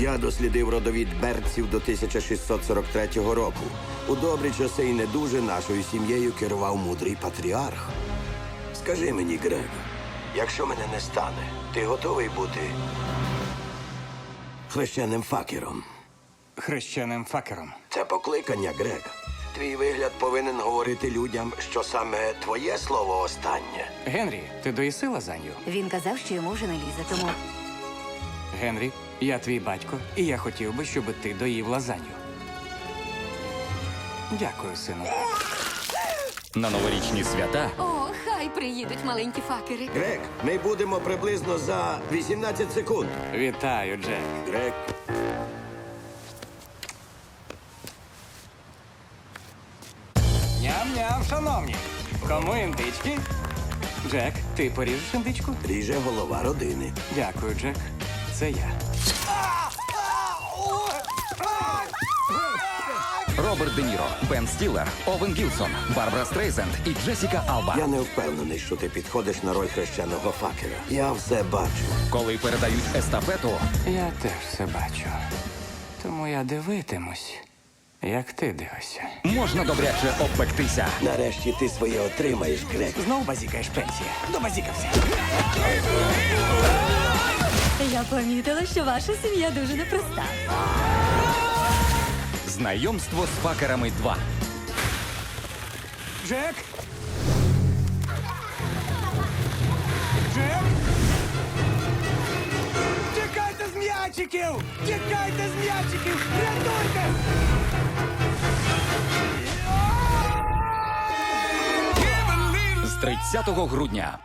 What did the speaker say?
Я дослідив родовід берців до 1643 року. У добрі часи і не дуже нашою сім'єю керував мудрий патріарх. Скажи мені, Грег, якщо мене не стане, ти готовий бути хрещеним факером? Хрещеним факером. Це покликання, Грег. Твій вигляд повинен говорити людям, що саме твоє слово останнє. Генрі, ти доїси лазанью? Він казав, що йому вже не лізе, тому Генрі, я твій батько, і я хотів би, щоб ти доїв лазанью. Дякую, сину. На новорічні свята О, хай приїдуть маленькі факери. Грег, ми будемо приблизно за 18 секунд. Вітаю, Джек. Грег, Ням-ням, шановні. Кому індички? Джек, ти поріжеш індичку? ріже голова родини. Дякую, Джек. Це я. Роберт Де Ніро, Бен Стілер, Овен Гілсон, Барбара Стрейзенд і Джесіка Алба. Я не впевнений, що ти підходиш на роль хрещеного факера. Я все бачу. Коли передають естафету, Я теж все бачу. Тому я дивитимусь, як ти дивишся. можна добряче обпектися. Нарешті ти своє отримаєш, Грег. Знову базікаєш пенсія. Добазікався. Я помітила, що ваша сім'я дуже непроста. Знайомство з факерами 2. Джек! Джек! Тікайте з м'ячиків! Тікайте з м'ячиків! Рятуйте! З 30 грудня